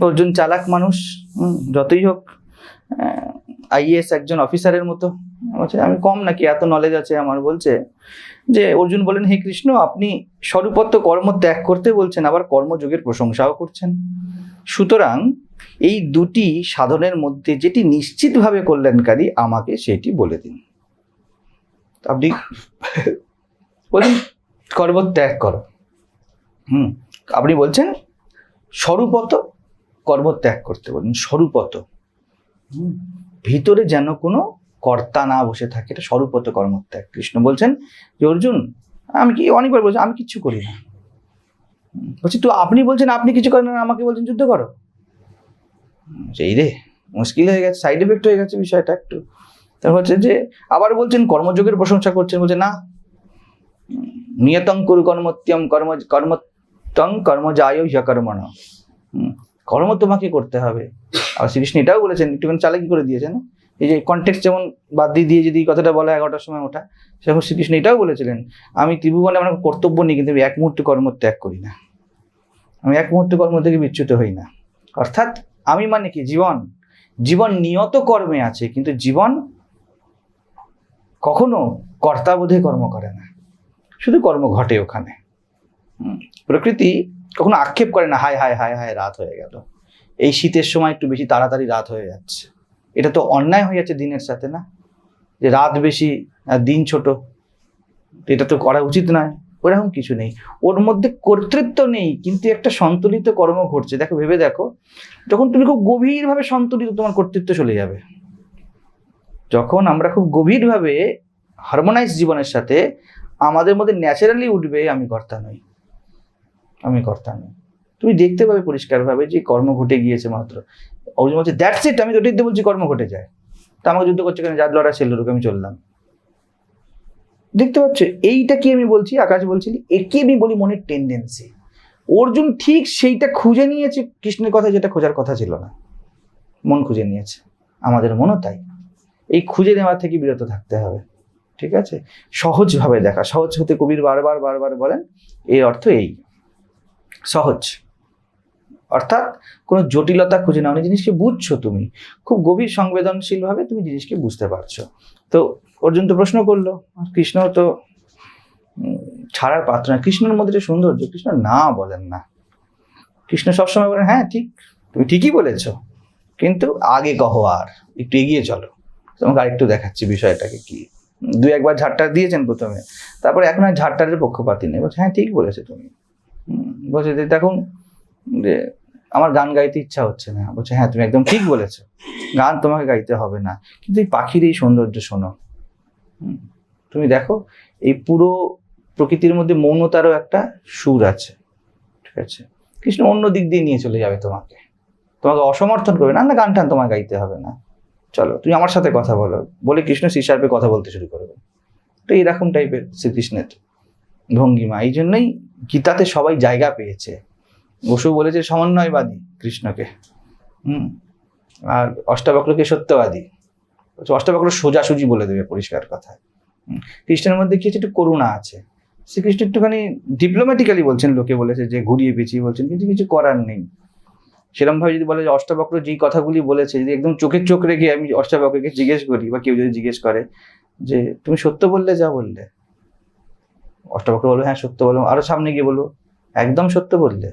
অর্জুন চালাক মানুষ যতই হোক আইএস একজন অফিসারের মতো। বলছে, আমি কম নাকি, এত নলেজ আছে আমার, বলছে, যে অর্জুন বলেন হে কৃষ্ণ, আপনি স্বরূপত্ব কর্ম ত্যাগ করতে বলছেন, আবার কর্মযোগের প্রশংসাও করছেন। সুতরাং এই দুটি সাধনের মধ্যে যেটি নিশ্চিতভাবে কল্যাণকারী, আমাকে সেটি বলে দিন। আপনি বলুন, কর্ম ত্যাগ করো। হুম, আপনি বলছেন স্বরূপত কর্ম ত্যাগ করতে বলেন, স্বরূপত। ভিতরে যেন কোনো কর্তা না বসে থাকে, এটা স্বরূপত কর্মত্যাগ। কৃষ্ণ বলছেন যে, অর্জুন, আমি কি অনেকবার বলছি, আমি কিচ্ছু করি না। বলছি, তো আপনি বলছেন, আপনি কিছু করেন না, আমাকে বলছেন যুদ্ধ করো। সেই রে, মুশকিল হয়ে গেছে সাইড এফেক্ট হয়ে গেছে বিষয়টা একটু। তারপর হচ্ছে যে, আবার বলছেন, কর্মযোগের প্রশংসা করছেন, বলছে, না। নিয়তং কুরু কর্মত্যম কর্ম কর্মত্যং কর্মজায় কর্মণ কর্ম তোমাকে করতে হবে। আর শ্রীকৃষ্ণ এটাও বলেছেন একটুখানি চালাকি করে দিয়েছেন। এই যে কন্টেক্স যেমন বাদ দিয়ে দিয়ে যদি কথাটা বলা এগারোটার সময় ওঠা, সেরকম শ্রীকৃষ্ণ এটাও বলেছিলেন, আমি ত্রিভুবনে আমার কর্তব্য নেই, কিন্তু আমি এক মুহূর্ত কর্ম ত্যাগ করি না। আমি এক মুহূর্ত কর্ম থেকে বিচ্যুত হই না। অর্থাৎ আমি মানে কি? জীবন। জীবন নিয়ত কর্মে আছে, কিন্তু জীবন কখনো কর্তাবোধে কর্ম করে না। শুধু কর্ম ঘটে ওখানে। প্রকৃতি কখনো আক্ষেপ করে না, হায় হায় হায় হায়, রাত হয়ে গেল। এই শীতের সময় একটু বেশি তাড়াতাড়ি রাত হয়ে যাচ্ছে। এটা তো অন্যায় হয়ে যাচ্ছে দিনের সাথে, না? যে রাত বেশি, আর দিন ছোট, এটা তো করা উচিত নয়। ওরকম কিছু নেই। ওর মধ্যে কর্তৃত্ব নেই, কিন্তু একটা সন্তুলিত কর্ম ঘটছে। দেখো, ভেবে দেখো, যখন তুমি খুব গভীরভাবে সন্তুলিত, তোমার কর্তৃত্ব চলে যাবে। যখন আমরা খুব গভীরভাবে হারমোনাইজ জীবনের সাথে, আমাদের মধ্যে ন্যাচারালি উঠবে, আমি কর্তা নই। আমি কর্তা নই তুমি দেখতে পাবে পরিষ্কারভাবে যে কর্ম ঘটে গিয়েছে মাত্র। অর্জুন বলছে দ্যাটস ইট আমি তো বলছি কর্ম ঘটে যায়। তা আমাকে যুদ্ধ করছে কেন? যার লড়া সে আমি চললাম। দেখতে পাচ্ছ, এইটা কি আমি বলছি? আকাশ বলছিলি একে আমি বলি মনের টেন্ডেন্সি অর্জুন ঠিক সেইটা খুঁজে নিয়েছে, কৃষ্ণের কথা যেটা খোঁজার কথা ছিল না। মন খুঁজে নিয়েছে। আমাদের মনও তাই। এই খুঁজে নেওয়া থেকে বিরত থাকতে হবে। ঠিক আছে? সহজভাবে দেখা, সহজ হতে কবির বারবার বারবার বলেন, এর অর্থ এই। সহজ। অর্থাৎ কোনো জটিলতা খুঁজে নাও জিনিসকে বুঝছ তুমি। খুব গভীর সংবেদনশীলভাবে তুমি জিনিসকে বুঝতে পারছ। তো অর্জুন তো প্রশ্ন করল আর কৃষ্ণ তো ছাড়ার পাত্র না। কৃষ্ণের মধ্যে যে সৌন্দর্য, কৃষ্ণ না বলেন না। কৃষ্ণ সবসময় বলেন হ্যাঁ ঠিক, তুমি ঠিকই বলেছ। কিন্তু আগে কহ আর, একটু এগিয়ে চলো। তোমাকে আরেকটু দেখাচ্ছি বিষয়টাকে কি। দু একবার ঝাড়টা দিয়েছেন প্রথমে। তারপরে এখন আর ঝাড়টারের পক্ষপাতি নেই। হ্যাঁ ঠিক বলেছ তুমি। বলছে দেখুন, যে আমার গান গাইতে ইচ্ছা হচ্ছে না। বলছে হ্যাঁ তুমি একদম ঠিক বলেছ। গান তোমাকে গাইতে হবে না। কিন্তু এই পাখির এই সৌন্দর্য শোনো। তুমি দেখো, এই পুরো প্রকৃতির মধ্যে মৌনতারও একটা সুর আছে। ঠিক আছে? কৃষ্ণ অন্য দিক দিয়ে নিয়ে চলে যাবে তোমাকে। তোমাকে অসমর্থন করবে না। না গান টান তোমার গাইতে হবে না। চলো, তুমি আমার সাথে কথা বলো। বলে কৃষ্ণ শ্রী শিশার্পে কথা বলতে শুরু করবে। তো এরকম টাইপের শ্রীকৃষ্ণের ভঙ্গিমা, এই জন্যই গীতাতে সবাই জায়গা পেয়েছে। বসু বলেছে, সমন্বয়বাদী কৃষ্ণকে। হুম? আর অষ্টাবক্রকে সত্যবাদী। অষ্টাবক্র সোজাসুজি বলে দেবে পরিষ্কার কথা কৃষ্ণের মধ্যে কি একটু করুণা আছে। শ্রীকৃষ্ণ একটুখানি ডিপ্লোম্যাটিক্যালি বলছেন, লোকে বলেছে যে ঘুরিয়ে পেঁচিয়ে বলছেন, কিন্তু কিছু করার নেই। সেরকম ভাবে যদি বলে যে অষ্টাবক্র যেই কথাগুলি বলেছে, যদি একদম চোখের চোখ রেখে আমি অষ্টাবক্রকে জিজ্ঞেস করি বা কেউ যদি জিজ্ঞেস করে যে, তুমি সত্য বললে, যা বললে? অষ্টবক্র বলবে হ্যাঁ সত্য বললাম। আরও সামনে গিয়ে বলব, একদম সত্য বললে।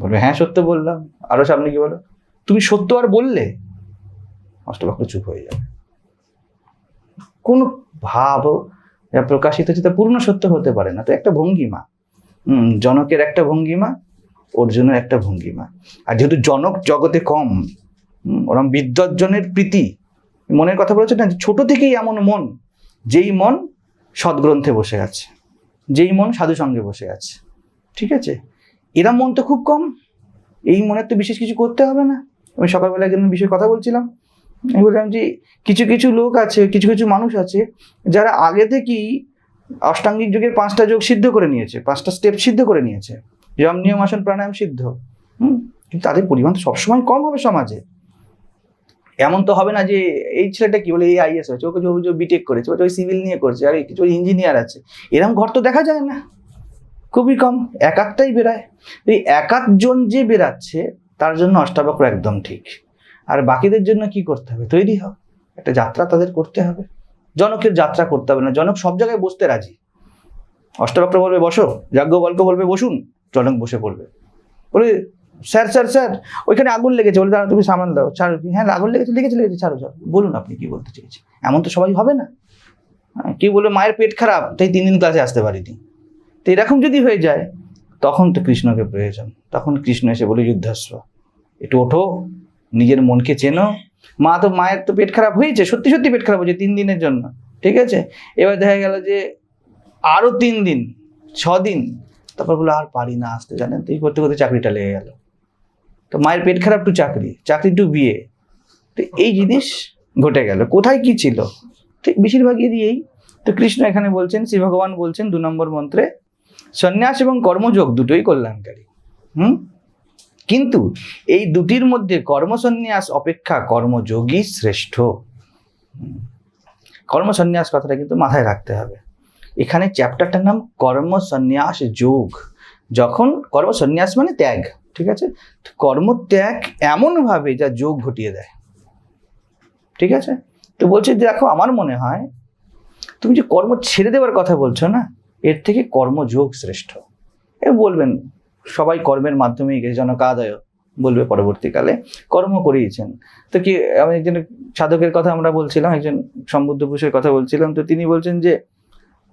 বলবে হ্যাঁ সত্য বললাম। আরও সামনে গিয়ে বলো, তুমি সত্য আর বললে? অষ্টবক্র চুপ হয়ে যাবে। কোন ভাব যা প্রকাশিত হচ্ছে তা পূর্ণ সত্য হতে পারে না। তো একটা ভঙ্গিমা। হম, জনকের একটা ভঙ্গিমা, অর্জুনের একটা ভঙ্গিমা। আর যেহেতু জনক জগতে কম ওরম বিদ্বজ্জনের প্রীতি, মনের কথা বলেছে না ছোট থেকেই এমন মন, যেই মন সদ্গ্রন্থে বসে আছে। যেই মন সাধু সঙ্গে বসে আছে। ঠিক আছে? এরা মন তো খুব কম। এই মনের তো বিশেষ কিছু করতে হবে না। আমি সকালবেলা একজনের বিষয়ে কথা বলছিলাম। আমি বললাম যে, কিছু কিছু লোক আছে, কিছু কিছু মানুষ আছে, যারা আগে থেকেই অষ্টাঙ্গিক যুগের পাঁচটা যোগ সিদ্ধ করে নিয়েছে, পাঁচটা স্টেপ সিদ্ধ করে নিয়েছে। যম, নিয়ম, আসন, প্রাণায়াম সিদ্ধ। হুম? কিন্তু তাদের পরিমাণ সবসময় কম হবে সমাজে। এমন তো হবে না যে এই ছেলেটা কি বলে, এই আইএস হয়েছে, ওকে যে বিটেক করেছে ওই সিভিল নিয়ে করছে, আর কিছু ইঞ্জিনিয়ার আছে। এরকম ঘর তো দেখা যায় না। খুবই কম, এক একটাই বেরায়। এই এক একজন যে বেরাচ্ছে, তার জন্য অষ্টাবক্র একদম ঠিক। আর বাকিদের জন্য কি করতে হবে? তৈরি হও। একটা যাত্রা তাদের করতে হবে। জনকের যাত্রা করতে হবে না। জনক সব জায়গায় বসতে রাজি। অষ্টাবক্র বলবে, বসো। যাজ্ঞবল্ক বলবে, বসুন। জনক বসে পড়বে। বলে স্যার স্যার স্যার ওইখানে আগুন লেগেছে বলে তুমি সামান দাও। ছাড়ো হ্যাঁ আগুন লেগেছে লেগেছে লেগেছে ছাড়ো ছাড়ো। বলুন আপনি কি বলতে চেয়েছেন? এমন তো সবাই হবে না। হ্যাঁ, কেউ বলে মায়ের পেট খারাপ তাই তিন দিন ক্লাসে আসতে পারিনি। তো এরকম যদি হয়ে যায় তখন তো কৃষ্ণকে প্রয়োজন। তখন কৃষ্ণ এসে বলে যুদ্ধাস্ব একটু ওঠো নিজের মনকে চেনো। মা তো মায়ের তো পেট খারাপ হয়েছে সত্যি সত্যি পেট খারাপ হয়েছে তিন দিনের জন্য ঠিক আছে? এবার দেখা গেল যে আরও তিন দিন ছ দিন তারপর বলে আর পারি না আসতে। জানেন তো এই করতে করতে চাকরিটা লেগে গেল। তো মায়ের পেট খারাপ টু চাকরি চাকরি টু বিয়ে। তো এই জিনিস ঘটে গেল। কোথায় কি ছিল? ঠিক বেশিরভাগই দিয়েই তো কৃষ্ণ এখানে বলছেন, শ্রী ভগবান বলছেন দু নম্বর মন্ত্রে, সন্ন্যাস এবং কর্মযোগ দুটোই কল্যাণকারী। হুম? কিন্তু এই দুটির মধ্যে কর্মসন্ন্যাস অপেক্ষা কর্মযোগী শ্রেষ্ঠ। কর্মসন্ন্যাস কথাটা কিন্তু মাথায় রাখতে হবে। এখানে চ্যাপ্টারটার নাম কর্মসন্ন্যাস যোগ। যখন কর্মসন্ন্যাস মানে ত্যাগ। ঠিক আছে? কর্মত্যাগ এমনভাবে যা যোগ ঘটিয়ে দেয়। ঠিক আছে? তো বলছে দেখো, আমার মনে হয় তুমি যে কর্ম ছেড়ে দেওয়ার কথা বলছো না, এর থেকে কর্মযোগ শ্রেষ্ঠ। এ বলবেন, সবাই কর্মের মাধ্যমেই গেছে জনকাদায় বলবে পরবর্তীকালে। কর্ম করিয়েছেন। তো কি, আমি একজন সাধকের কথা আমরা বলছিলাম, একজন সম্বুদ্ধ পুরুষের কথা বলছিলাম, তো তিনি বলছেন যে,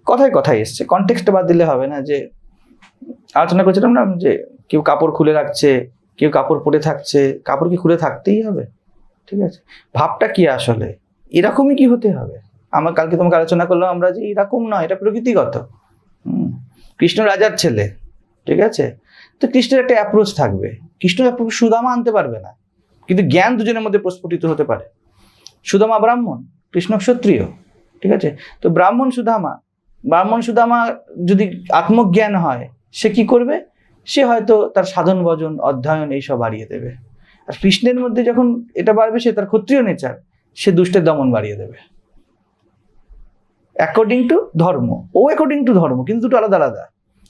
কথায় কথায় এসছে। কনটেক্সট বাদ দিলে হবে না যে, আলোচনা করছিলাম না, যে কেউ কাপড় খুলে রাখছে, কেউ কাপড় পরে থাকছে, কাপড় কি খুলে থাকতেই হবে? ঠিক আছে। ভাবটা কি আসলে? এরকমই কি হতে হবে? আমার কালকে তোমাকে আলোচনা করলাম আমরা যে এরকম নয় এটা প্রকৃতিগত। কৃষ্ণ রাজার ছেলে, ঠিক আছে? তো কৃষ্ণের একটা অ্যাপ্রোচ থাকবে। কৃষ্ণ সুদামা আনতে পারবে না। কিন্তু জ্ঞান দুজনের মধ্যে প্রস্ফুটিত হতে পারে। সুদামা ব্রাহ্মণ, কৃষ্ণ ক্ষত্রিয়, ঠিক আছে? তো ব্রাহ্মণ সুদামা ব্রাহ্মণ সুদামা যদি আত্মজ্ঞান হয়, সে কি করবে? সে হয়তো তার সাধন ভজন, অধ্যয়ন এইসব বাড়িয়ে দেবে। আর কৃষ্ণের মধ্যে যখন এটা বাড়বে, সে তার ক্ষত্রিয় নেচার, সে দুষ্টের দমন বাড়িয়ে দেবে। অ্যাকর্ডিং টু ধর্ম। ও অ্যাকর্ডিং টু ধর্ম, কিন্তু দুটো আলাদা আলাদা।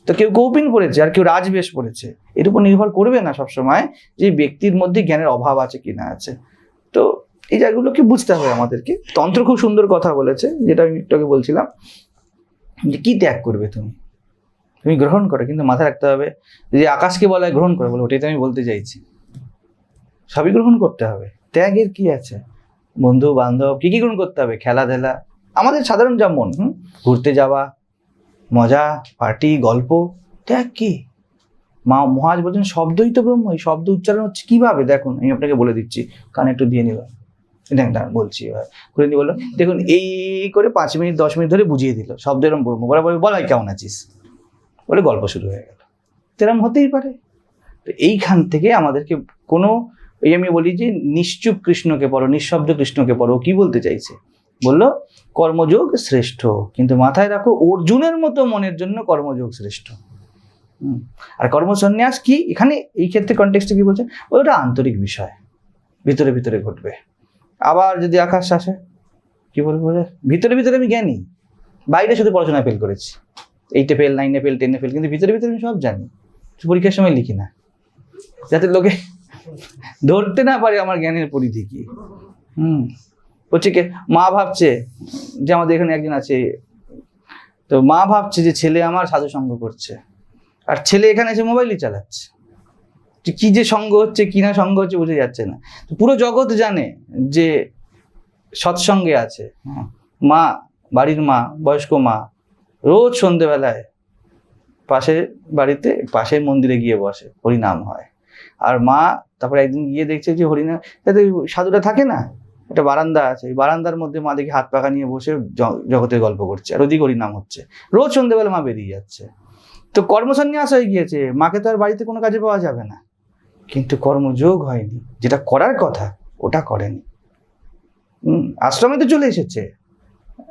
তো কেউ কৌপিন পড়েছে আর কেউ রাজবেশ পড়েছে। এর উপর নির্ভর করবে না সবসময় যে ব্যক্তির মধ্যে জ্ঞানের অভাব আছে কি না আছে। তো এই জায়গাগুলোকে বুঝতে হবে আমাদেরকে। তন্ত্র খুব সুন্দর কথা বলেছে, যেটা আমি একটু বলছিলাম, যে কি ত্যাগ করবে তুমি? তুমি গ্রহণ করো, কিন্তু মাথায় রাখতে হবে যে আকাশকে বলা গ্রহণ করে বলে, ওটাই তো আমি বলতে চাইছি। সবই গ্রহণ করতে হবে। ত্যাগের কি আছে? বন্ধু, বান্ধব, কি কি গ্রহণ করতে হবে? খেলাধুলা। আমাদের সাধারণ যা মন ঘুরতে যাওয়া, মজা, পার্টি, গল্প। ত্যাগ কি? মা মহাজ বলছেন, শব্দই তো ব্রহ্ম। এই শব্দ উচ্চারণ হচ্ছে কীভাবে? দেখুন, আমি আপনাকে বলে দিচ্ছি। কানে একটু দিয়ে নিলাম। দেখ বলছি এবার। করে নিয়ে বলল দেখুন, এই করে পাঁচ মিনিট, দশ মিনিট ধরে বুঝিয়ে দিল। শব্দ এরম ব্রহ্ম। বলা বলে বল ভাই কেমন আছিস? বলে গল্প শুরু হয়ে গেল। তেরম হতেই পারে। তো এইখান থেকে আমাদেরকে কোনো, এই আমি বলি যে নিশ্চুপ কৃষ্ণকে পড়ো, নিঃশব্দ কৃষ্ণকে পড়ো কি বলতে চাইছে? বলল, কর্মযোগ শ্রেষ্ঠ, কিন্তু মাথায় রাখো অর্জুনের মতো মনের জন্য কর্মযোগ শ্রেষ্ঠ। আর কর্মসন্ন্যাস কি? এখানে এই ক্ষেত্রে কন্টেক্সটে কি বলছে? ওটা আন্তরিক বিষয়। ভিতরে ভিতরে ঘটবে। আবার যদি আকাশ আসে, কি বলব বলে? ভিতরে ভিতরে আমি জ্ঞানী। বাইরে শুধু পড়াশোনা ফেল করেছি। এইটে ফেল নাইনে ফেল টেনে ফেল কিন্তু ভিতরে ভিতরে আমি সব জানি। পরীক্ষার সময় লিখি না। যাতে লোকে ধরতে না পারে আমার জ্ঞানের পরিধি কি। হুম। বলছে কে? মা ভাবছে যে আমাদের এখানে একজন আছে। তো মা ভাবছে যে ছেলে আমার সাধু সঙ্গ করছে। আর ছেলে এখানে এসে মোবাইলই চালাচ্ছে। কি যে সঙ্গ হচ্ছে, কি না সঙ্গ হচ্ছে বুঝে যাচ্ছে না। তো পুরো জগৎ জানে যে সৎসঙ্গে আছে। মা, বাড়ির মা, বয়স্ক মা রোজ সন্ধেবেলায় পাশের বাড়িতে, পাশের মন্দিরে গিয়ে বসে, হরিনাম হয়। আর মা তারপরে একদিন গিয়ে দেখছে যে হরিনাম যাতে সাধুটা থাকে না? একটা বারান্দা আছে বারান্দার মধ্যে মা দেখি হাত পাকা নিয়ে বসে জগতের গল্প করছে, আর ওদিকে হরিনাম হচ্ছে। রোজ সন্ধেবেলা মা বেরিয়ে যাচ্ছে। তো কর্মসন্ন্যাস হয়ে গিয়েছে, মাকে তো আর বাড়িতে কোনো কাজে পাওয়া যাবে না। কিন্তু কর্মযোগ হয়নি, যেটা করার কথা, ওটা করেনি। আশ্রমে তো চলে এসেছে।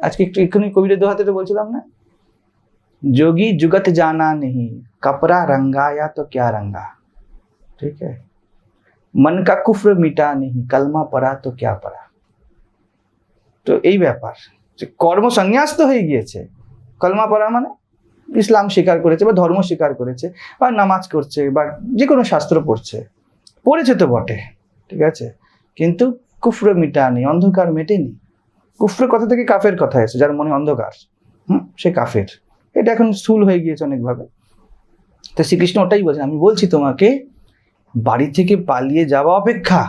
আজকে একটু এক্ষুনি কবিরের দোহাতে তো বলছিলাম না? যোগী जुगत जाना नहीं कपड़ा रंगा या तो क्या रंगा ठीक है मन का कुफ्र मिटा नहीं कलमा पड़ा तो क्या पड़ा তো এই ব্যাপার যে কর্ম সন্ন্যাস তো হয়ে গিয়েছে কলমা পড়া মানে ইসলাম স্বীকার করেছে বা ধর্ম স্বীকার করেছে বা নামাজ করছে বা যে কোনো শাস্ত্র পড়ছে পড়েছে তো বটে ঠিক আছে কিন্তু কুফরে মিটানি অন্ধকার মেটেনি কুফরে কথা থেকে কাফের কথা এসে যার মনে অন্ধকার হুম সে কাফের এটা এখন স্থূল হয়ে গিয়েছে অনেকভাবে। তো শ্রীকৃষ্ণ ওটাই বলছেন, আমি বলছি তোমাকে, বাড়ি থেকে পালিয়ে যাওয়া অপেক্ষা,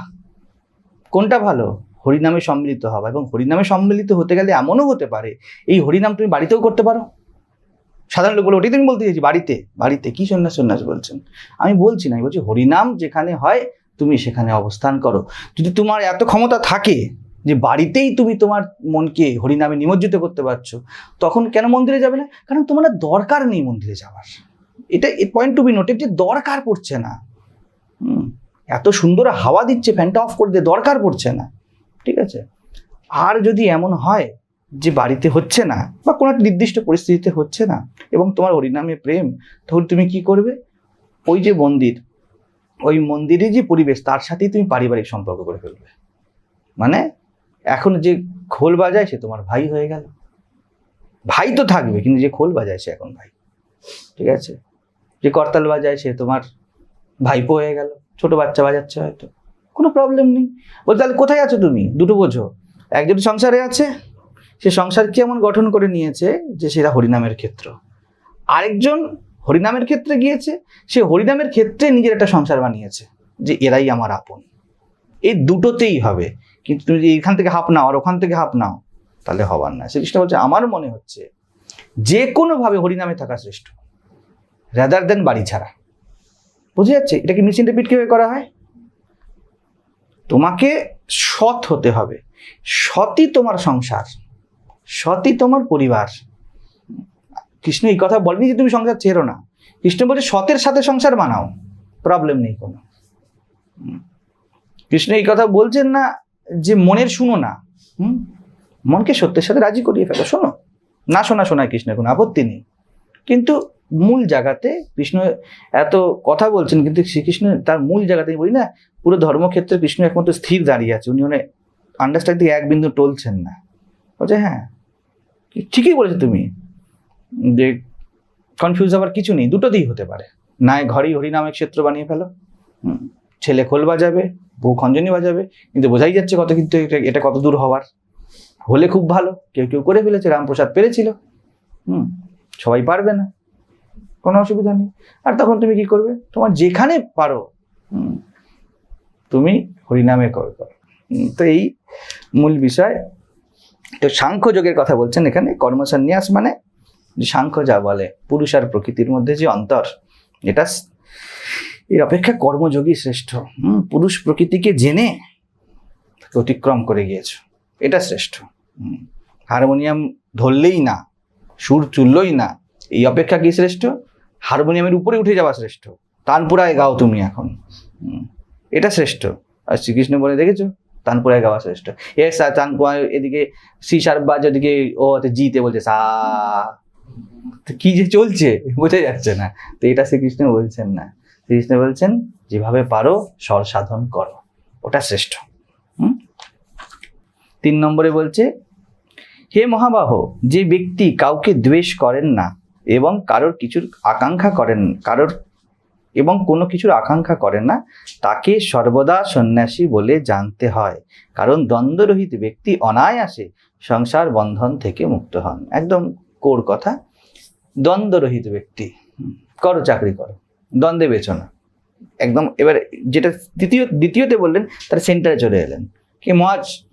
কোনটা ভালো? হরিনামে সম্মিলিত হওয়া। এবং হরিনামে সম্মিলিত হতে গেলে এমনও হতে পারে, এই হরিনাম তুমি বাড়িতেও করতে পারো। সাধারণ লোক বলে ওটাই তুমি বলতে চাইছি, বাড়িতে বাড়িতে কি সন্ন্যাস সন্ন্যাস বলছেন? আমি বলছি না, আমি বলছি হরিনাম যেখানে হয়, তুমি সেখানে অবস্থান করো। যদি তোমার এত ক্ষমতা থাকে যে বাড়িতেই তুমি তোমার মনকে হরিনামে নিমজ্জিত করতে পারছ, তখন কেন মন্দিরে যাবে না? কারণ তোমার দরকার নেই মন্দিরে যাওয়ার। এটা পয়েন্ট টু বি নোটেড যে দরকার পড়ছে না। এত সুন্দর হাওয়া দিচ্ছে ফ্যানটা অফ করে দিয়ে দরকার পড়ছে না। ঠিক আছে? আর যদি এমন হয় যে বাড়িতে হচ্ছে না, বা কোনো একটা নির্দিষ্ট পরিস্থিতিতে হচ্ছে না, এবং তোমার হরিনামে প্রেম তাহলে তুমি কি করবে? ওই যে মন্দির, ওই মন্দিরে যে পরিবেশ, তার সাথেই তুমি পারিবারিক সম্পর্ক করে ফেলবে মানে এখন যে খোল বাজায় সে তোমার ভাই হয়ে গেল। ভাই তো থাকবে, কিন্তু যে খোল বাজায় সে এখন ভাই। ঠিক আছে? যে করতাল বাজায় সে তোমার ভাইপো হয়ে গেল। ছোট বাচ্চা বাজাচ্ছে হয়তো। কোনো প্রবলেম নেই। বল তাহলে কোথায় আছো তুমি? দুটো বোঝো। একজন সংসারে আছে, সে সংসারকে এমন গঠন করে নিয়েছে যে সেটা হরিনামের ক্ষেত্র। আরেকজন হরিনামের ক্ষেত্রে গিয়েছে, সে হরিনামের ক্ষেত্রে নিজের একটা সংসার বানিয়েছে যে এরাই আমার আপন। এই দুটোতেই হবে। কিন্তু তুমি যদি এখান থেকে হাফ নাও আর ওখান থেকে হাফ নাও, তাহলে হবার না। শ্রীকৃষ্ণ বলছে আমার মনে হচ্ছে, যে কোনোভাবে হরিনামে থাকা শ্রেষ্ঠ রাদার দেন বাড়ি ছাড়া। বুঝে যাচ্ছে? এটাকে মিস রিপিট কীভাবে করা হয়? তোমাকে সৎ হতে হবে। সতই তোমার সংসার, সতই তোমার পরিবার। কৃষ্ণ এই কথা বলেনি যে তুমি সংসার ছেড়ো না। কৃষ্ণ বলছে, সতের সাথে সংসার বানাও প্রবলেম নেই কোনো। কৃষ্ণ এই কথা বলছেন না যে মনের শুনো না, হুম? মনকে সত্যের সাথে রাজি করিয়ে ফেলো, শোনো। না শোনা শোনায় কৃষ্ণের কোনো আপত্তি নেই। কিন্তু মূল জায়গাতে কৃষ্ণ এত কথা বলছেন, কিন্তু শ্রীকৃষ্ণ তার মূল জায়গাতে বলি না, পুরো ধর্মক্ষেত্রে কৃষ্ণ একমাত্র স্থির দাঁড়িয়ে আছে। উনি মানে আন্ডারস্ট্যান্ডিং এক বিন্দু টলছেন না। বলছে হ্যাঁ ঠিকই বলেছ তুমি যে কনফিউজ হওয়ার কিছু নেই দুটোতেই হতে পারে। না ঘরেই হরিনামের ক্ষেত্র বানিয়ে ফেলো ছেলে খোল বাজাবে বউ খঞ্জনি বাজাবে। কিন্তু বোঝাই যাচ্ছে কত কিন্তু এটা- কত দূর হওয়ার। হলে খুব ভালো। কেউ কেউ করে ফেলেছে, রামপ্রসাদ পেরেছিল। হুম, সবাই পারবে না। কোনো অসুবিধা নেই। আর তখন তুমি কি করবে? তোমার যেখানে পারো। তুমি হরিনামে করো। তো এই মূল বিষয়। তো সাংখ্য যোগের কথা বলছেন এখানে। কর্মসন্ন্যাস মানে সাংখ্য যা বলে, পুরুষ আর প্রকৃতির মধ্যে যে অন্তর, এটা এর অপেক্ষা কর্মযোগী শ্রেষ্ঠ। হুম, পুরুষ প্রকৃতিকে জেনে তাকে অতিক্রম করে গিয়েছো। এটা শ্রেষ্ঠ। হারমোনিয়াম ধরলেই না সুর তুললই না এই অপেক্ষা কি শ্রেষ্ঠ? হারমোনিয়ামের উপরে উঠে যাওয়া শ্রেষ্ঠ। তানপুরায় গাও তুমি এখন। এটা শ্রেষ্ঠ। আর শ্রীকৃষ্ণ বলে দেখেছ? তানপুরায় গাওয়া শ্রেষ্ঠ। এর সা তানপুরা এদিকে সি শার্প বাজ ওদিকে ও জিতে বলছে সা। তো কি যে চলছে বোঝা যাচ্ছে না। তো এটা শ্রীকৃষ্ণ বলছেন না। শ্রীকৃষ্ণ বলছেন, যেভাবে পারো স্বর সাধন করো। ওটা শ্রেষ্ঠ। তিন নম্বরে বলছে, হে মহাবাহ, যে ব্যক্তি কাউকে দ্বেষ করেন না এবং কারোর কিছুর আকাঙ্ক্ষা করেন, কারোর এবং কোনো কিছুর আকাঙ্ক্ষা করে না, তাকে সর্বদা সন্ন্যাসী বলে জানতে হয়। কারণ দ্বন্দ্বরহিত ব্যক্তি অনায়াসে সংসার বন্ধন থেকে মুক্ত হন। একদম কোর কথা। দ্বন্দ্বরহিত ব্যক্তি, করো, চাকরি করো। দ্বন্দ্বে বেছো না। একদম এবার যেটা দ্বিতীয়, দ্বিতীয়তে বললেন, তার সেন্টারে চলে এলেন। কি মহাজ,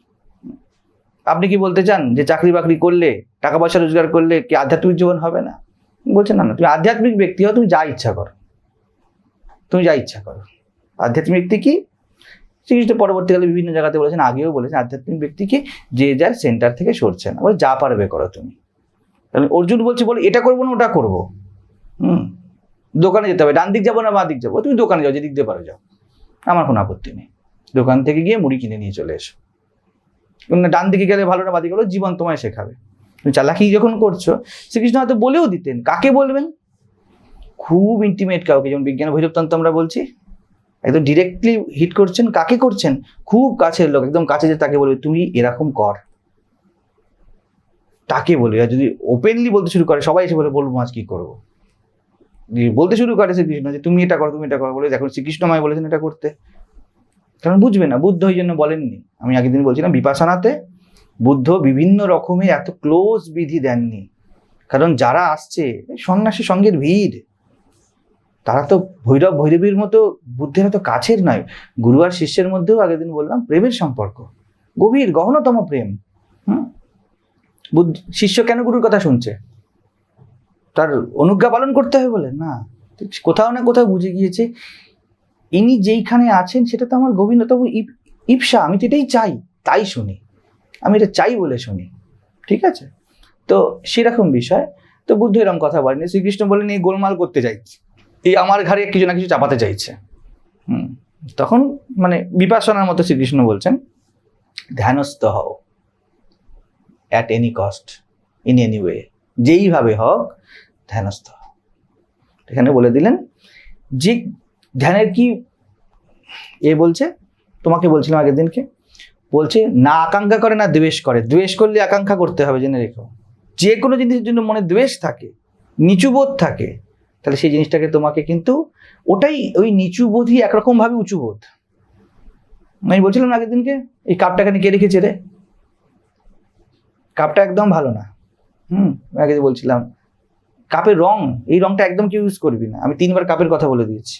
আপনি কি বলতে চান যে চাকরি বাকরি করলে, টাকা পয়সা রোজগার করলে কি আধ্যাত্মিক জীবন হবে না? বলছে, না না, তুমি আধ্যাত্মিক ব্যক্তি হও, তুমি যা ইচ্ছা করো। তুমি যা ইচ্ছা করো। আধ্যাত্মিক ব্যক্তি কি? শ্রীকৃষ্ণ পরবর্তীকালে বিভিন্ন জায়গাতে বলেছেন, আগেও বলেছেন, আধ্যাত্মিক ব্যক্তিকে যে যার সেন্টার থেকে সরছে না। বলে, যা পারবে করো তুমি। কারণ অর্জুন বলছে, বলে, এটা করব না, ওটা করব। হুম। দোকানে যেতে হবে ডান দিক যাব না বাঁ দিক যাব? তুমি দোকানে যাও, যেদিক দিয়ে পারো যাও। আমার কোনো আপত্তি নেই। দোকান থেকে গিয়ে মুড়ি কিনে নিয়ে চলে এসো। ডান দিকে গেলে ভালো না বাদিকে গেলো জীবন তোমায় শেখাবে। তুমি চালাকি যখন করছ, শ্রীকৃষ্ণ হয়তো বলেও দিতেন, কাকে বলবেন? খুব ইন্টিমেট কাউকে, যেমন বিজ্ঞান ভৈরবতন্ত্র আমরা বলছি। একদম ডিরেক্টলি হিট করছেন, কাকে করছেন? খুব কাছের লোক, একদম কাছে যে তাকে বলবে, তুমি এরকম কর। তাকে বলবে, আর যদি ওপেনলি বলতে শুরু করে, সবাই এসে বলে, বলব আজ কি করব? বলতে শুরু করে শ্রীকৃষ্ণ যে তুমি এটা করো, তুমি এটা করো। বলে এখন শ্রীকৃষ্ণ মায় বলেছেন এটা করতে। কারণ বুঝবে না, বুদ্ধ ওই জন্য বলেননি। আমি আগের দিন বলছিলাম বিপাশানাতে বুদ্ধ বিভিন্ন রকমের এত ক্লোজ বিধি দেননি। কারণ যারা আসছে, সন্ন্যাসী সঙ্গের ভিড়। তারা তো ভৈরব, ভৈরবীর মতো বুদ্ধের এত কাছের নয়। গুরু আর শিষ্যের মধ্যেও আগের দিন বললাম, প্রেমের সম্পর্ক। গভীর, গহনতম প্রেম। হুম? বুদ্ধ, শিষ্য কেন গুরুর কথা শুনছে? তার অনুজ্ঞা পালন করতে হবে বলে? না। কোথাও না কোথাও বুঝে গিয়েছে। ইনি যেইখানে আছেন, সেটা তো আমার গোবিন্দতম ইপ- ইপসা, আমি তো এটাই চাই, তাই শুনি। আমি এটা চাই বলে শুনি। ঠিক আছে? তো সেরকম বিষয়। তো বুদ্ধ এরকম কথা বলেনি। শ্রীকৃষ্ণ বলেন, এই গোলমাল করতে চাইছে এই আমার ঘাড়ে কিছু না কিছু চাপাতে চাইছে। হুম। তখন মানে বিপাসনার মতো শ্রীকৃষ্ণ বলছেন, ধ্যানস্থ হও। At any cost in any way যেইভাবে হোক ধ্যানস্থ। এখানে বলে দিলেন, যে ধ্যানের কি এ বলছে? তোমাকে বলছিলাম আগের দিনকে। বলছে, না আকাঙ্ক্ষা করে, না দ্বেষ করে। দ্বেষ করলে আকাঙ্ক্ষা করতে হবে, জেনে রেখো। যে কোনো জিনিসের জন্য মনে দ্বেষ থাকে নিচুবোধ থাকে, তাহলে সেই জিনিসটাকে তোমাকে কিন্তু ওটাই ওই নিচুবোধই একরকমভাবে উঁচুবোধ আমি বলছিলাম আগের দিনকে, এই কাপটা খানি কে রেখেছে রে? কাপটা একদম ভালো না। হুম আগে বলছিলাম কাপের রং, এই রংটা একদম কেউ ইউজ করবি না। আমি তিনবার কাপের কথা বলে দিয়েছি।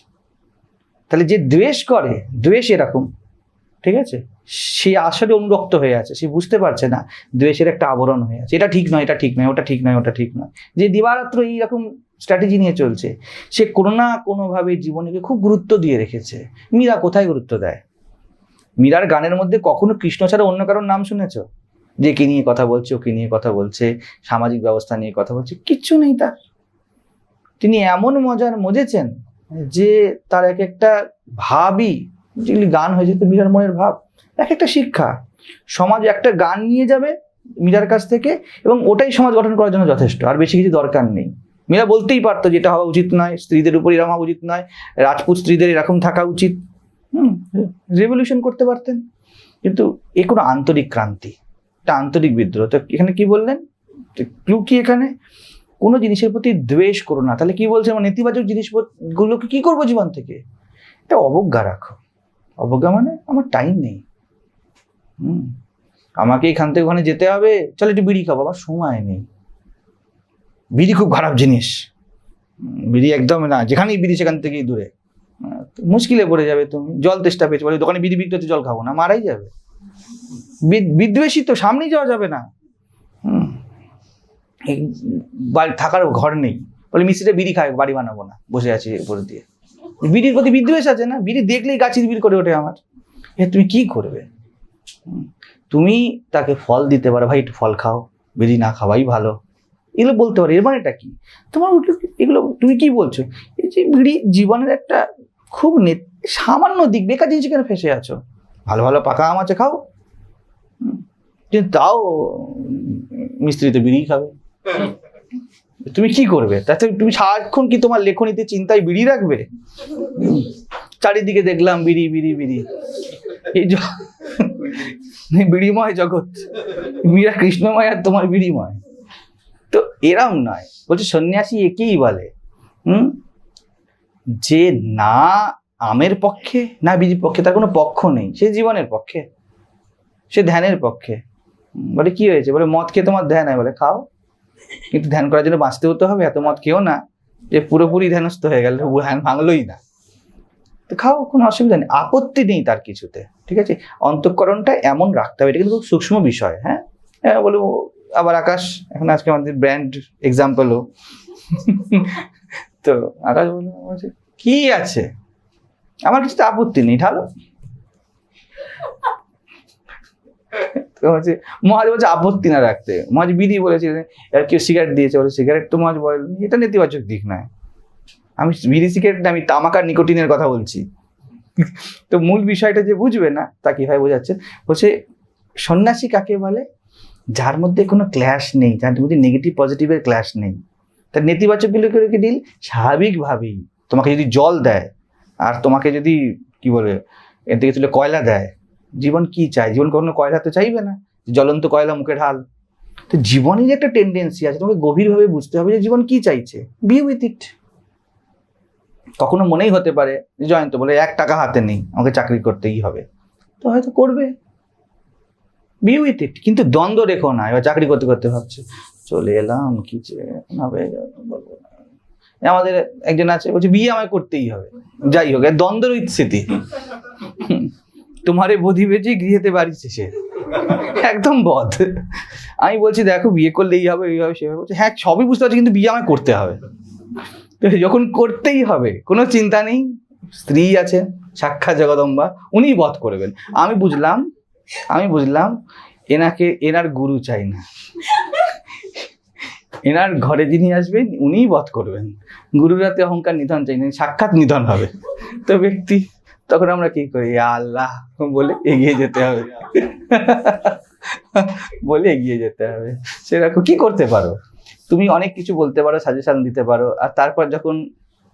তাহলে যে দ্বেষ করে, দ্বেষ এরকম, ঠিক আছে? সে আসলে অনুরক্ত হয়ে আছে, সে বুঝতে পারছে না দ্বেষের একটা আবরণ হয়ে আছে। এটা ঠিক নয়, এটা ঠিক নয়, ওটা ঠিক নয়, ওটা ঠিক নয়। যে দিবারাত্র এইরকম স্ট্র্যাটেজি নিয়ে চলছে, সে কোনো না কোনোভাবে জীবনকে খুব গুরুত্ব দিয়ে রেখেছে। মীরা কোথায় গুরুত্ব দেয়? মীরার গানের মধ্যে কখনো কৃষ্ণ ছাড়া অন্য কারোর নাম শুনেছ? যে কি নিয়ে কথা বলছে, ওকে নিয়ে কথা বলছে, সামাজিক ব্যবস্থা নিয়ে কথা বলছে, কিচ্ছু নেই তার। তিনি এমন মজার মজেছেন যে তার এক একটা ভাবই, যেগুলি গান হয়েছে, তো মীরার মনের ভাব, এক একটা শিক্ষা। সমাজ একটা গান নিয়ে যাবে মীরার কাছ থেকে, এবং ওটাই সমাজ গঠন করার জন্য যথেষ্ট, আর বেশি কিছু দরকার নেই। মীরা বলতেই পারতো যেটা হওয়া উচিত নয়, স্ত্রীদের উপর এরকম হওয়া উচিত নয়, রাজপুত স্ত্রীদের এরকম থাকা উচিত। হুম, রেভলিউশন করতে পারতেন। কিন্তু এ কোনো আন্তরিক ক্রান্তি। একটা আন্তরিক বিদ্রোহ। তো এখানে কি বললেন? ক্লু কি এখানে? কোনো জিনিসের প্রতি দ্বেষ করো না। তাহলে কি বলছে আমার নেতিবাচক জিনিসগুলোকে কি করব জীবন থেকে? এটা অবজ্ঞা রাখো। অবজ্ঞা মানে আমার টাইম নেই। হুম। আমাকে এখান থেকে ওখানে যেতে হবে। চলো একটু বিড়ি খাব, আমার সময় নেই। বিড়ি খুব খারাপ জিনিস। বিড়ি একদম না, যেখানেই বিড়ি সেখান থেকেই দূরে। মুশকিলে পড়ে যাবে তুমি। জল তেষ্টা পেয়েছে, বলে দোকানে বিড়ি বিক্রি হচ্ছে, জল খাব না, মারাই যাবে। বিদ্বেষী তো, সামনেই যাওয়া যাবে না। থাকার ঘর নেই। বলে মিস্ত্রিটা বিড়ি খায় বাড়ি বানাবো না, বসে আছি উপরে দিয়ে। বিড়ির প্রতি বিদ্বেষ আছে না? বিড়ি দেখলেই গাছের বিড় করে ওঠে আমার। এ, তুমি কি করবে? তুমি তাকে ফল দিতে পারো, ভাই, একটু ফল খাও। বিড়ি না খাওয়াই ভালো। এগুলো বলতে পারো, এর মানেটা কি? তোমার এগুলো তুমি কি বলছো? এই যে বিড়ি জীবনের একটা খুব সামান্য দিক, বেকার জিনিস কেন ফেসে আছো? ভালো ভালো পাকা আম আছে, খাও। কিন্তু তাও মিস্ত্রি তো বিড়ি খাবে। তুমি কি করবে? তাতে তুমি সারাক্ষণ কি তোমার লেখনীতে চিন্তায় বিড়ি রাখবে? চারিদিকে দেখলাম বিড়ি বিড়ি বিড়ি। এই বিড়িময় জগৎ। মীরা কৃষ্ণময় আর তোমার বিড়িময়। তো এরম নয়। বলছে, সন্ন্যাসী একেই বলে। হুম? যে না আমের পক্ষে, না বিজির পক্ষে, তার কোনো পক্ষ নেই। সে জীবনের পক্ষে। সে ধ্যানের পক্ষে। বলে কি হয়েছে? বলে মদ খেয়ে তোমার ধ্যান হয়। বলে খাও। কিন্তু ধ্যান করার জন্য বাঁচতে হতে হবে এত মদ খেও না। যে পুরোপুরি ধ্যানস্থ হয়ে গেল ধ্যান ভাঙলোই না। তো খাও কোনো অসুবিধা নেই আপত্তি নেই তার কিছুতে ঠিক আছে? অন্তঃকরণটা এমন রাখতে হবে এটা কিন্তু খুব সূক্ষ্ম বিষয় হ্যাঁ? হ্যাঁ বলো আবার আকাশ এখন আজকে আমাদের ব্র্যান্ড এক্সাম্পলও তো আকাশ বলছে, কি আছে? আমার কিছুতে আপত্তি নেই ঢালো তো হচ্ছে মহাজ বলছে আপত্তি না রাখতে। মহাজ বিধি বলেছে আর কেউ সিগারেট দিয়েছে বলে সিগারেট তো মহাজ বলে এটা নেতিবাচক দিক নয়। আমি বিড়ি সিগারেট আমি তামাক আর নিকোটিনের কথা বলছি। তো মূল বিষয়টা যে বুঝবে না, তা কীভাবে বোঝাচ্ছে? বলছে, সন্ন্যাসী কাকে বলে? যার মধ্যে কোনো ক্ল্যাশ নেই, যার মধ্যে নেগেটিভ পজিটিভের ক্ল্যাশ নেই। তার নেতিবাচকগুলোকে রেখে দিল স্বাভাবিকভাবেই। তোমাকে যদি জল দেয়, আর তোমাকে যদি, কি বলে থেকে তুলে কয়লা দেয় জীবন কি চায়? জীবন কখনো কয়লা তো চাইবে না। জ্বলন্ত কয়লা মুখে ঢাল তো জীবনের একটা টেন্ডেন্সি আছে, তোমাকে গভীরভাবে বুঝতে হবে যে জীবন কি চাইছে। বি উইথ ইট কখনো মনেই হতে পারে জয়ন্ত বলে, এক টাকা হাতে নেই, আমাকে চাকরি করতেই হবে। তো হয়তো করবে। বি উইথ ইট কিন্তু দ্বন্দ্ব রেখো না, এবার চাকরি করতে করতে ভাবছে। চলে এলাম, কি হবে বলব। আমাদের একজন আছে, বলছে, বিয়ে আমায় করতেই হবে। যাই হোক দ্বন্দ্বের স্মৃতি তোমারে বোধি বেজে গৃহেতে বাড়ি শেষে। একদম বধ আমি বলছি, দেখো, বিয়ে করলে এই হবে এই সেভাবে বলছে হ্যাঁ সবই বুঝতে পারছি, কিন্তু বিয়ে আমায় করতে হবে। যখন করতেই হবে, কোনো চিন্তা নেই। স্ত্রী আছে, সাক্ষাৎ জগদম্বা, উনিই বধ করবেন। আমি বুঝলাম আমি বুঝলাম, এনাকে, এনার গুরু চাই না। এনার ঘরে যিনি আসবেন, উনিই বধ করবেন। গুরুরাতে অহংকার নিধন চাই না, সাক্ষাৎ নিধন হবে। তো ব্যক্তি তখন আমরা কি করি? আল্লাহ বলে এগিয়ে যেতে হবে। বলে এগিয়ে যেতে হবে। সেরকম কি করতে পারো? তুমি অনেক কিছু বলতে পারো সাজেশন দিতে পারো। আর তারপর যখন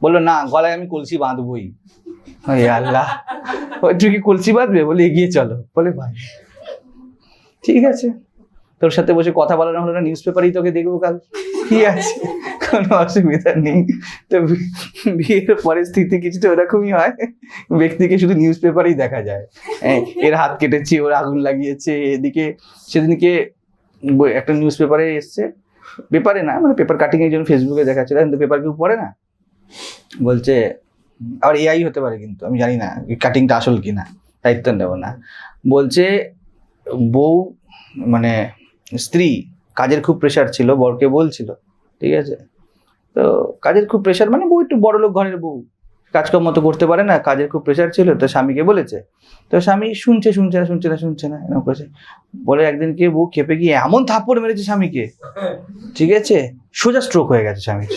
বলল, না, গলায় আমি কলসি বাঁধবই। আল্লাহ তুই কি কলসি বাঁধবে? বলে, এগিয়ে চলো। বলে ভাই ঠিক আছে। তোর সাথে বসে কথা বলানো হলো না নিউজ পেপারেই তোকে দেখব কাল। কি আছে? কোনো অসুবিধা নেই। তো বিয়ের পরিস্থিতি কিছুটা ওরকমই হয়। ব্যক্তিকে শুধু নিউজ পেপারেই দেখা যায়। হ্যাঁ, এর হাত কেটেছে ওর আগুন লাগিয়েছে এদিকে সেদিনকে একটা নিউজ পেপারে এসছে। পেপারে না মানে পেপার কাটিং এর জন্য ফেসবুকে দেখাচ্ছে। কিন্তু পেপার কেউ পড়ে না? বলছে আর এআই হতে পারে কিন্তু আমি জানি না কাটিংটা আসল কিনা দায়িত্ব নেব না। বলছে বউ মানে স্ত্রী, কাজের খুব প্রেশার ছিল, বরকে বলছিল, ঠিক আছে? তো কাজের খুব প্রেশার মানে বউ একটু বড় লোক ঘরের বউ। কাজকর্ম তো করতে পারে না, কাজের খুব প্রেশার ছিল, তো স্বামীকে বলেছে। তো স্বামী শুনছে শুনছে না শুনছে না শুনছে না, এরকম করেছে। বলে একদিন কে বউ খেপে গিয়ে এমন থাপ্পড় মেরেছে স্বামীকে, ঠিক আছে? সোজা স্ট্রোক হয়ে গেছে স্বামীর।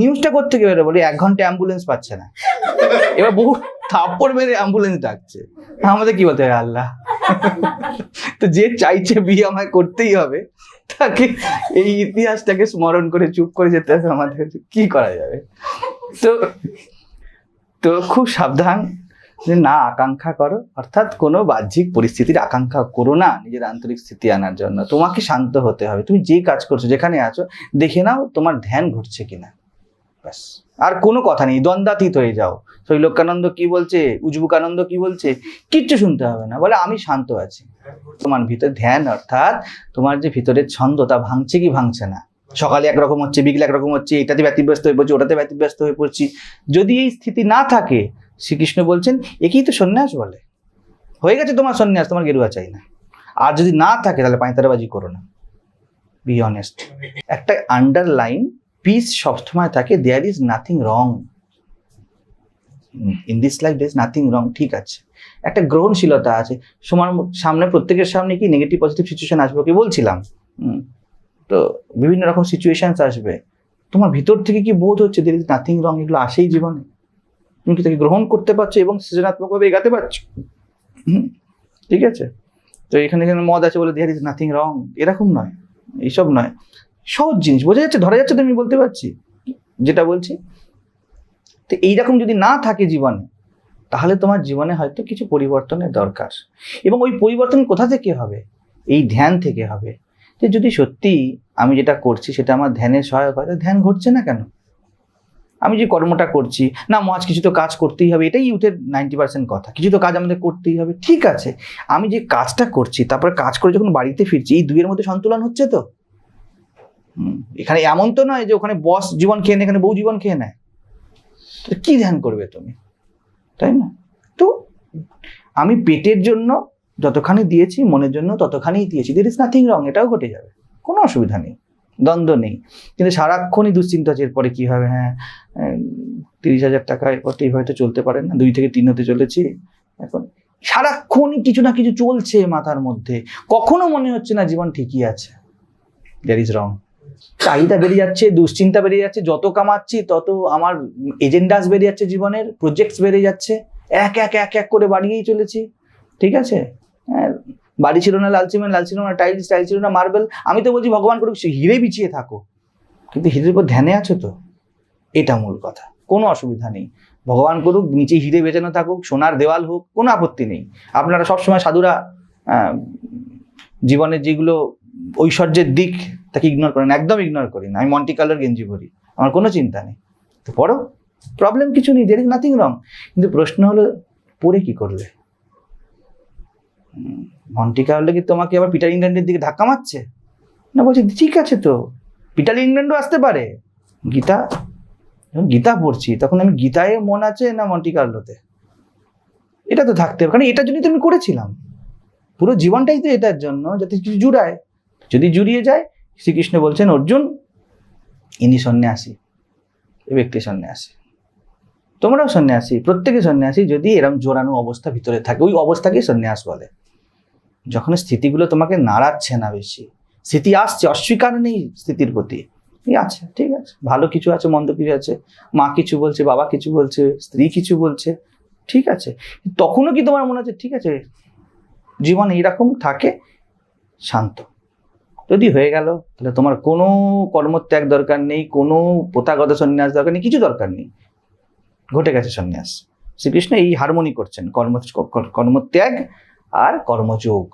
নিউজটা করতে গেলে বলে, এক ঘণ্টা অ্যাম্বুলেন্স পাচ্ছে না। এবার বহু থাপ্পড় মেরে অ্যাম্বুলেন্স ডাকছে। আমাদের কি বলতে আল্লাহ? তো যে চাইছে বিয়ে আমায় করতেই হবে, তাকে এই ইতিহাসটাকে স্মরণ করে চুপ করে যেতে হবে আমাদের। কি করা যাবে? তো তো খুব সাবধান যে না, আকাঙ্ক্ষা করো। অর্থাৎ কোনো বাহ্যিক পরিস্থিতির আকাঙ্ক্ষা করো না নিজের আন্তরিক স্থিতি আনার জন্য। তোমাকে শান্ত হতে হবে। তুমি যে কাজ করছ, যেখানে আছো, দেখে নাও তোমার ধ্যান ঘটছে কিনা। ব্যাস। আর কোনো কথা নেই। দ্বন্দ্বাতীত হয়ে যাও। শৈলোকানন্দ কি বলছে? উজবুকানন্দ কি বলছে? কিচ্ছু শুনতে হবে না। বলে, আমি শান্ত আছি। তোমার ভিতরে ধ্যান, অর্থাৎ তোমার যে ভিতরের ছন্দ, তা ভাঙছে কি ভাঙছে না? সকালে একরকম হচ্ছে, বিকেলে একরকম হচ্ছে, এটাতে ব্যতিব্যস্ত হয়ে পড়ছি, ওটাতে ব্যতিব্যস্ত হয়ে পড়ছি। যদি এই স্থিতি না থাকে, শ্রীকৃষ্ণ বলছেন, একেই তো সন্ন্যাস বলে। হয়ে গেছে তোমার সন্ন্যাস, তোমার গেরুয়া চাই না। আর যদি না থাকে, তাহলে পাঁচতারাবাজি করো না। বি অনেস্ট একটা আন্ডারলাইন পিস সবসময় থাকে there is nothing wrong in this life is nothing wrong ঠিক আছে। একটা গ্রহণশীলতা আছে। সমান, সামনে, প্রত্যেকের সামনে কি নেগেটিভ পজিটিভ সিচুয়েশন আসবে কি বলছিলাম। তো বিভিন্ন রকম সিচুয়েশনস আসবে। তোমার ভিতর থেকে কি বোধ হচ্ছে দের নাথিং রং এগুলো আসেই জীবনে? তুমি কি তাকে গ্রহণ করতে পারছ এবং সৃজনাত্মকভাবে এগাতে পারছ? ঠিক আছে? তো এখানে এখানে মদ আছে বলে দেয়ার ইজ নাথিং রং এরকম নয়। এইসব নয়। সহজ জিনিস। বোঝা যাচ্ছে, ধরা যাচ্ছে তুমি বলতে পারছি। যেটা বলছি তো এইরকম যদি না থাকে জীবনে, তাহলে তোমার জীবনে হয়তো কিছু পরিবর্তনের দরকার। এবং ওই পরিবর্তন কোথা থেকে হবে? এই ধ্যান থেকে হবে। যে যদি সত্যি আমি যেটা করছি সেটা আমার ধ্যানের সহায়ক হয় ধ্যান ঘটছে না কেন? আমি যে কর্মটা করছি, না মহাজ কিছু তো কাজ করতেই হবে, এটাই ইউথের নাইনটি পার্সেন্ট কথা। কিছু তো কাজ আমাদের করতেই হবে, ঠিক আছে। আমি যে কাজটা করছি, তারপরে কাজ করে যখন বাড়িতে ফিরছি, এই দুইয়ের মধ্যে সন্তুলন হচ্ছে তো? এখানে এমন তো নয় যে ওখানে বস জীবন খেয়ে নেয়, এখানে বউ জীবন খেয়ে নেয়। তো কি ধ্যান করবে তুমি? তাই না? তো আমি পেটের জন্য যতখানি দিয়েছি, মনের জন্য ততখানিই দিয়েছি। দের ইজ নাথিং রং এটাও ঘটে যাবে। কোনো অসুবিধা নেই। দ্বন্দ্ব নেই। কিন্তু সারাক্ষণই দুশ্চিন্তা আছে এরপরে কি হবে হ্যাঁ? তিরিশ হাজার টাকা এরপর তো এইভাবে তো চলতে পারে না। দুই থেকে তিন হতে চলেছি। এখন সারাক্ষণই কিছু না কিছু চলছে মাথার মধ্যে। কখনো মনে হচ্ছে না জীবন ঠিকই আছে। দ্যার ইজ রং চাহিদা বেড়ে যাচ্ছে, দুশ্চিন্তা বেড়ে যাচ্ছে, যত কামাচ্ছি তত আমার এজেন্ডাস বেড়ে যাচ্ছে জীবনের প্রজেক্টস বেড়ে যাচ্ছে, এক এক এক এক করে বাড়িয়েই চলেছি, ঠিক আছে? হ্যাঁ বাড়ি ছিল না, লাল সিমেন্ট, লাল ছিল না টাইলস টাইল ছিল না মার্বেল আমি তো বলছি ভগবান করুক হিরে বিছিয়ে থাকো। কিন্তু হিরের উপর ধ্যানে আছো তো? এটা মূল কথা, কোনো অসুবিধা নেই। ভগবান করুক, নিচে হিরে বেচানো থাকুক, সোনার দেওয়াল হোক, কোনো আপত্তি নেই। আপনারা সবসময় সাধুরা জীবনের যেগুলো ঐশ্বর্যের দিক তাকে ইগনোর করেন, একদম ইগনোর করি না আমি মন্টি কালার গেঞ্জি পরি, আমার কোনো চিন্তা নেই। তো পড়ো প্রবলেম কিছু নেই দের ইজ নাথিং রং কিন্তু প্রশ্ন হলো, পড়ে কি করলে? মন্টি কার্লো কি তোমাকে আবার পিটার ইংল্যান্ডের দিকে ধাক্কা মারছে? না, বলছে, ঠিক আছে তো পিটার ইংল্যান্ডও আসতে পারে। গীতা, যখন গীতা পড়ছি, তখন আমি গীতায় মন আছে না মন্টি কার্লোতে এটা তো থাকতে হবে, কারণ এটার জন্যই তো আমি করেছিলাম। পুরো জীবনটাই তো এটার জন্য, যাতে কিছু জুড়ায়। যদি জুড়িয়ে যায়, শ্রীকৃষ্ণ বলছেন, অর্জুন, ইনি সন্ন্যাসী, এ ব্যক্তি সন্ন্যাসী। তোমরাও সন্ন্যাসী, প্রত্যেকে সন্ন্যাসী, যদি এরম জোরানো অবস্থা ভিতরে থাকে। ওই অবস্থাকেই সন্ন্যাস বলে। যখন স্থিতিগুলো তোমাকে নাড়াচ্ছে না বেশি, স্থিতি আসছে, অস্বীকার নেই স্থিতির প্রতি আছে, ঠিক আছে, ভালো কিছু আছে, মন্দ কিছু আছে, মা কিছু বলছে, বাবা কিছু বলছে, স্ত্রী কিছু বলছে, ঠিক আছে। তখনও কি তোমার মনে হচ্ছে, ঠিক আছে, জীবন এইরকম থাকে, শান্ত। যদি হয়ে গেল, তাহলে তোমার কোনো কর্মত্যাগ দরকার নেই, কোনো প্রথাগত সন্ন্যাস দরকার নেই, কিছু দরকার নেই। ঘটে গেছে সন্ন্যাস। শ্রীকৃষ্ণ এই হারমোনি করছেন, কর্ম কর্মত্যাগ আর কর্মযোগ,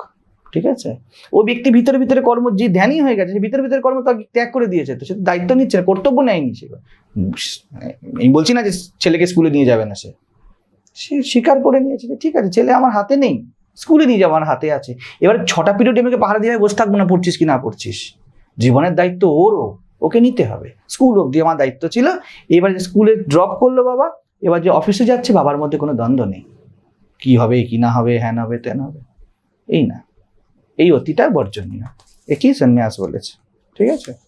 ঠিক আছে? ও ব্যক্তি ভিতরে ভিতরে কর্ম যে ধ্যানই হয়ে গেছে, সে ভিতরে ভিতরে কর্ম ত্যাগ ত্যাগ করে দিয়েছে, তো সে দায়িত্ব নিচ্ছে না, কর্তব্য নেয়নি সে। আমি বলছি না যে ছেলেকে স্কুলে নিয়ে যাবে না সে। সে স্বীকার করে নিয়েছে ঠিক আছে, ছেলে আমার হাতে নেই। স্কুলে নিয়ে আমার হাতে আছে। এবার ছটা পিরিয়ড আমাকে পাহাড়া দিয়ে বসে থাকব না, পড়ছিস কি না পড়ছিস? জীবনের দায়িত্ব ওরও ওকে নিতে হবে। স্কুল অবধি আমার দায়িত্ব ছিল। এবার যে স্কুলে ড্রপ করল বাবা, এবার যে অফিসে যাচ্ছে, বাবার মধ্যে কোনো দ্বন্দ্ব নেই। কি হবে, কি না হবে হ্যান হবে তেন হবে। এই না। এই অতিটা বর্জনীয় একই সন্ন্যাস বলেছে। ঠিক আছে?